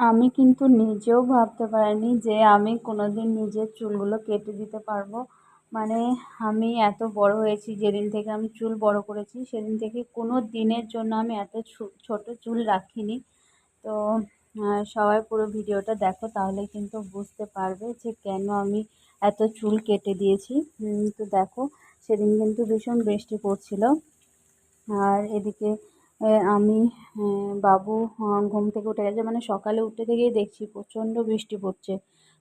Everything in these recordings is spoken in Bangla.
আমি কিন্তু নিজেও ভাবতে পারিনি যে আমি কোনো দিন নিজের চুলগুলো কেটে দিতে পারব। মানে আমি এত বড়ো হয়েছি, যেদিন থেকে আমি চুল বড়ো করেছি, সেদিন থেকে কোনো দিনের জন্য আমি এত ছোটো চুল রাখিনি। তো সবাই পুরো ভিডিওটা দেখো, তাহলে কিন্তু বুঝতে পারবে যে কেন আমি এত চুল কেটে দিয়েছি। তো দেখো, সেদিন কিন্তু ভীষণ বৃষ্টি পড়ছিল। আর এদিকে আমি বাবু ঘুম থেকে উঠে গেছে। মানে সকালে উঠে থেকেই দেখছি, প্রচণ্ড বৃষ্টি পড়ছে।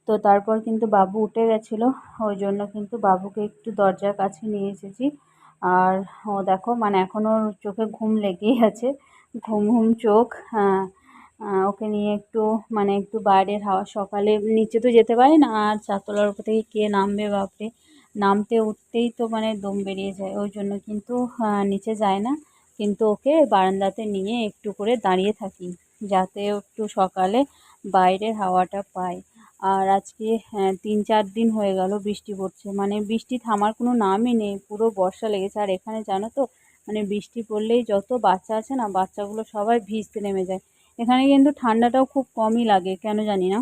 তো তারপর কিন্তু বাবু উঠে গেছিল। ওই জন্য কিন্তু বাবুকে একটু দরজার কাছে নিয়ে এসেছি। আর ও দেখো মানে এখনও চোখে ঘুম লেগেই আছে। ঘুম ঘুম, চোখ হ্যাঁ ওকে নিয়ে একটু মানে একটু বাইরের হাওয়া। সকালে নিচে তো যেতে পারে না আর চারতলার উপর থেকে কে নামবে, বাপরে? নামতে উঠতেই তো মানে দম বেরিয়ে যায়। ওই জন্য কিন্তু নিচে যায় না। কিন্তু ওকে বারান্দাতে নিয়ে একটু করে দাঁড়িয়ে থাকি, যাতে একটু সকালে বাইরের হাওয়াটা পায় আর আজকে হ্যাঁ তিন চার দিন হয়ে গেল বৃষ্টি পড়ছে। মানে বৃষ্টি থামার কোনো নামই নেই, পুরো বর্ষা লেগেছে। আর এখানে জানো তো মানে বৃষ্টি পড়লেই যত বাচ্চা আছে না, বাচ্চাগুলো সবাই ভিজতে নেমে যায়। এখানে কিন্তু ঠান্ডাটাও খুব কমই লাগে, কেন জানি না?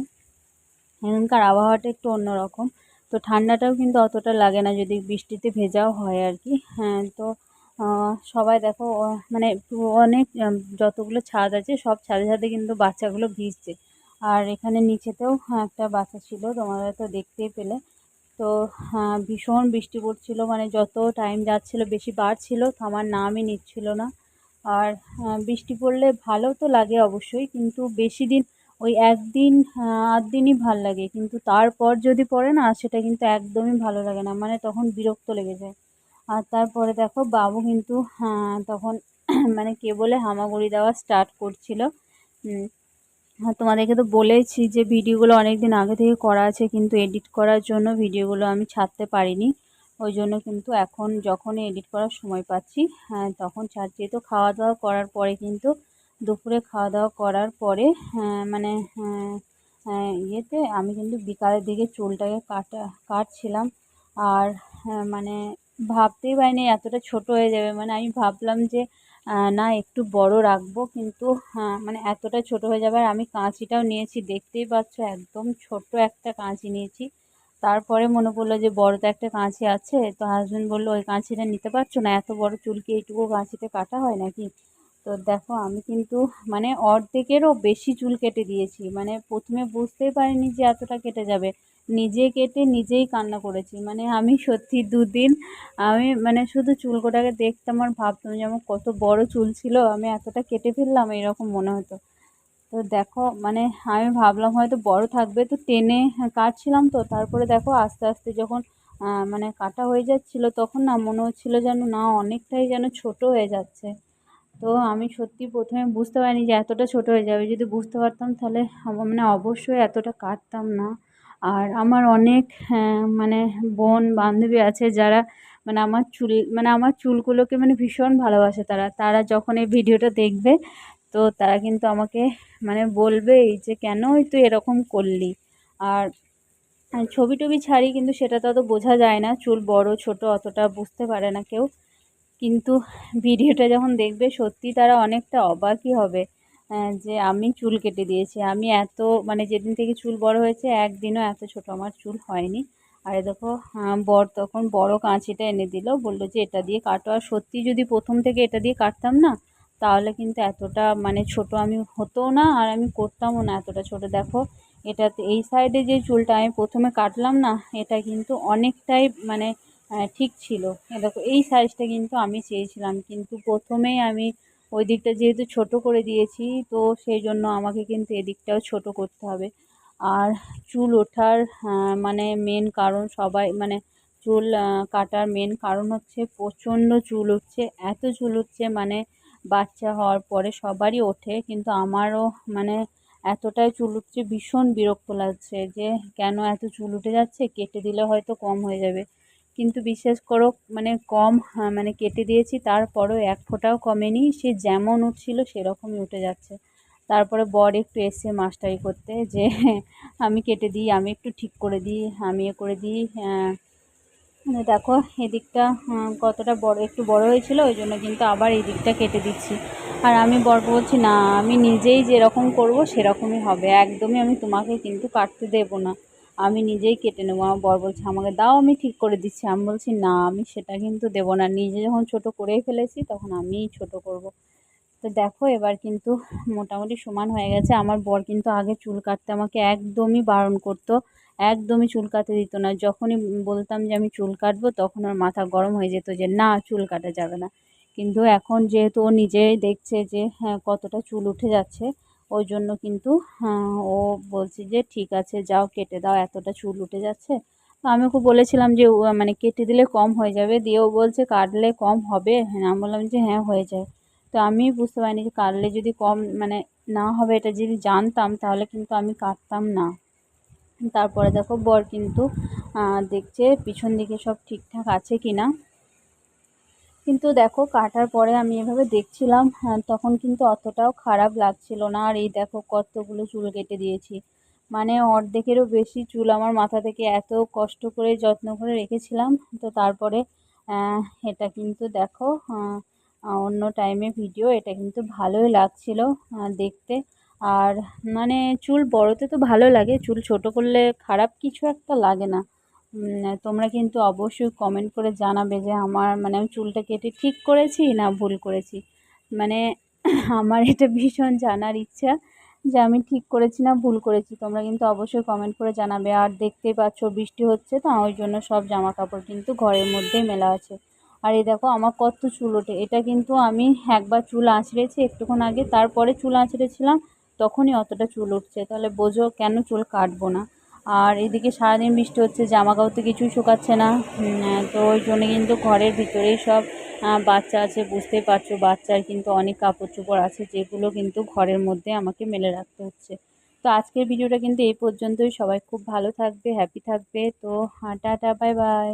এখানকার আবহাওয়াটা একটু অন্যরকম। তো ঠান্ডাটাও কিন্তু অতটা লাগে না, যদি বৃষ্টিতে ভেজাও হয় আর কি। হ্যাঁ তো সবাই দেখো মানে অনেক যতগুলো ছাদ আছে, সব ছাদে ছাদে কিন্তু বাচ্চাগুলো ভিজছে। আর এখানে নিচেতেও একটা বাচ্চা ছিল, তোমরা তো দেখতেই পেলে। তো ভীষণ বৃষ্টি পড়ছিলো মানে যত টাইম যাচ্ছিল, বেশি বাড়ছিল থামার নামই নিচ্ছিল না। আর বৃষ্টি পড়লে ভালো তো লাগে অবশ্যই, কিন্তু বেশি দিন, ওই একদিন আধ দিনই ভালো লাগে। কিন্তু তারপর যদি পড়ে না, সেটা কিন্তু একদমই ভালো লাগে না মানে তখন বিরক্ত লেগে যায়। আর তারপরে দেখো বাবু কিন্তু তখন মানে কেবলে হামাগুড়ি দেওয়া স্টার্ট করছিল। হ্যাঁ তোমাদেরকে তো বলেছি যে ভিডিওগুলো অনেক দিন আগে থেকে করা আছে কিন্তু এডিট করার জন্য ভিডিওগুলো আমি ছাড়তে পারিনি। ওই জন্য কিন্তু এখন যখনই এডিট করার সময় পাচ্ছি হ্যাঁ তখন ছাড়ছি। তো খাওয়া দাওয়া করার পরে কিন্তু দুপুরে খাওয়া দাওয়া করার পরে হ্যাঁ, মানে হ্যাঁ, হ্যাঁ, ইয়েতে আমি কিন্তু বিকালের দিকে চুলটাকে কাটা কাটছিলাম। আর মানে ভাবতেই পারিনি এতটা ছোট হয়ে যাবে। মানে আমি ভাবলাম যে না, একটু বড় রাখব, কিন্তু মানে এতটা ছোট হয়ে যাবে। আর আমি কাঁচিটাও নিয়েছি, দেখতেই পাচ্ছ, একদম ছোট একটা কাঁচি নিয়েছি। তারপরে মনে পড়ল যে, বড় তো একটা কাঁচি আছে, তো হাজব্যান্ড বলল, ওই কাঁচিটা নিতে পারছ না? এত বড় চুল কি এইটুকু কাঁচিতে কাটা হয় নাকি? তো দেখো, আমি কিন্তু মানে অর্ধেকেরও বেশি চুল কেটে দিয়েছি। মানে প্রথমে বুঝতেই পারিনি যে, এতটা কেটে যাবে। নিজে কেটে নিজেই কান্না করেছি। মানে আমি সত্যি দুদিন আমি মানে শুধু চুলকোটাকে দেখতাম আর ভাবতাম যে আমার কত বড় চুল ছিল, আমি এতটা কেটে ফেললাম, এরকম মনে হতো। তো দেখো মানে আমি ভাবলাম হয়তো বড় থাকবে, তো টেনে কাটছিলাম তো, তারপরে দেখো আস্তে আস্তে যখন মানে কাটা হয়ে যাচ্ছিল, তখন না মনে হচ্ছিল যেন না অনেকটাই যেন ছোট হয়ে যাচ্ছে। তো আমি সত্যি প্রথমে বুঝতে পারিনি যে এতটা ছোট হয়ে যাবে, যদি বুঝতে পারতাম তাহলে মানে অবশ্যই এতটা কাটতাম না। আর আমার অনেক হ্যাঁ, মানে বোন বান্ধবী আছে যারা মানে আমার চুল মানে আমার চুলগুলোকে মানে ভীষণ ভালোবাসে তারা। তারা যখন এই ভিডিওটা দেখবে তো তারা কিন্তু আমাকে মানে বলবেই যে কেনই তুই এরকম করলি? আর ছবি টবি ছাড়ি কিন্তু সেটা তো অত বোঝা যায় না চুল বড় ছোট অতটা বুঝতে পারে না কেউ। কিন্তু ভিডিওটা যখন দেখবে সত্যি তারা অনেকটা অবাকই হবে। যে আমি চুল কেটে দিয়েছি। আমি এত মানে যেদিন থেকে চুল বড় হয়েছে, একদিনও এত ছোট আমার চুল হয়নি। আর দেখো বর তখন বড় কাঁচিটা এনে দিল, বলল যে এটা দিয়ে কাটো। আর সত্যি যদি প্রথম থেকে এটা দিয়ে কাটতাম না, তাহলে কিন্তু এতটা মানে ছোট আমি হতো না, আর আমি করতামও না এতটা ছোট। দেখো এটাতে এই সাইডে যে চুলটা আমি প্রথমে কাটলাম না, এটা কিন্তু অনেকটাই মানে ঠিক ছিল। দেখো, এই সাইজটা কিন্তু আমি চেয়েছিলাম। কিন্তু প্রথমেই আমি ওই দিকটা যেহেতু ছোট করে দিয়েছি, তো সেই জন্য আমাকে কিন্তু এদিকটাও ছোট করতে হবে। আর চুল ওঠার মানে মেন কারণ সবাই মানে চুল কাটার মেন কারণ হচ্ছে প্রচণ্ড চুল উঠছে। এত চুল উঠছে মানে বাচ্চা হওয়ার পরে সবারই ওঠে, কিন্তু আমারও মানে এতটাই চুল উঠছে, ভীষণ বিরক্ত লাগছে যে কেন এত চুল উঠে যাচ্ছে, কেটে দিলে হয়তো কম হয়ে যাবে। কিন্তু বিশ্বাস করো মানে কম মানে কেটে দিয়েছি, তারপরেও এক ফোঁটাও কমেনি, সে যেমন উঠছিল সেরকমই উঠে যাচ্ছে। তারপরে বর একটু এসে মাস্টারি করতে যে, আমি কেটে দিই, আমি একটু ঠিক করে দিই, আমি এ করে দিই মানে দেখো, এদিকটা কতটা বড়, একটু বড় হয়েছিল, ওই জন্য কিন্তু আবার এই দিকটা কেটে দিচ্ছি। আর আমি বরকে বলছি, না, আমি নিজেই যেরকম করব, সেরকমই হবে, একদমই আমি তোমাকে কিন্তু কাটতে দেবো না। আমি নিজেই কেটে নেব, আমার বর বলছে, আমাকে দাও, আমি ঠিক করে দিচ্ছি। আমি বলছি, না, আমি সেটা কিন্তু দেবো না। নিজে যখন ছোটো করেই ফেলেছি, তখন আমিই ছোটো করব। তো দেখো, এবার কিন্তু মোটামুটি সমান হয়ে গেছে। আমার বর কিন্তু আগে চুল কাটতে আমাকে একদমই বারণ করতো, একদমই চুল কাটতে দিত না। যখনই বলতাম যে, আমি চুল কাটবো, তখন ওর মাথা গরম হয়ে যেত যে, না, চুল কাটা যাবে না। কিন্তু এখন যেহেতু ও নিজেই দেখছে যে হ্যাঁ কতটা চুল উঠে যাচ্ছে ওই জন্য কিন্তু হ্যাঁ, ও বলছে যে ঠিক আছে যাও কেটে দাও এতটা চুল উঠে যাচ্ছে। তো আমি ওকে বলেছিলাম যে মানে কেটে দিলে কম হয়ে যাবে দিয়ে ও বলছে কাটলে কম হবে? হ্যাঁ আমি বললাম যে হ্যাঁ হয়ে যায়। তো আমি বুঝতে পারিনি যে কাটলে যদি কম মানে না হবে এটা যদি জানতাম তাহলে কিন্তু আমি কাটতাম না। তারপরে দেখো বর কিন্তু দেখছে পিছন দিকে সব ঠিকঠাক আছে কি না কিন্তু দেখো কাটার পরে আমি এভাবে দেখছিলাম হ্যাঁ তখন কিন্তু অতটাও খারাপ লাগছিল না। আর এই দেখো কতগুলো চুল কেটে দিয়েছি। মানে অর্ধেকেরও বেশি চুল আমার মাথা থেকে এত কষ্ট করে যত্ন করে রেখেছিলাম। তো তারপরে এটা কিন্তু দেখো অন্য টাইমে ভিডিও এটা কিন্তু ভালোই লাগছিল দেখতে। আর মানে চুল বড়তে তো ভালো লাগে, চুল ছোট করলে খারাপ কিছু একটা লাগে না। তোমরা কিন্তু অবশ্যই কমেন্ট করে জানাবে যে আমার মানে আমি চুলটা কেটে ঠিক করেছি না ভুল করেছি? মানে আমার এটা ভীষণ জানার ইচ্ছা যে আমি ঠিক করেছি না ভুল করেছি। তোমরা কিন্তু অবশ্যই কমেন্ট করে জানাবে। আর দেখতেই পাচ্ছ বৃষ্টি হচ্ছে, তো ওই জন্য সব জামা কাপড় কিন্তু ঘরের মধ্যেই মেলা আছে। আর এই দেখো আমার কত চুল ওঠে। এটা কিন্তু আমি একবার চুল আঁচড়েছি একটুক্ষণ আগে, তারপরে চুল আঁচড়েছিলাম, তখনই অতটা চুল উঠছে। তাহলে বোঝো কেন চুল কাটবো না? আর এদিকে সারাদিন বৃষ্টি হচ্ছে জামা কাপড় কিছুই শুকাচ্ছে না। তো ওই জন্য কিন্তু ঘরের ভিতরেই সব বাচ্চা আছে, বুঝতেই পারছ, বাচ্চার কিন্তু অনেক কাপড় চোপড় আছে, যেগুলো কিন্তু ঘরের মধ্যে আমাকে মেলে রাখতে হচ্ছে। তো আজকের ভিডিওটা কিন্তু এই পর্যন্তই, সবাই খুব ভালো থাকবে হ্যাপি থাকবে, তো টাটা বাই বাই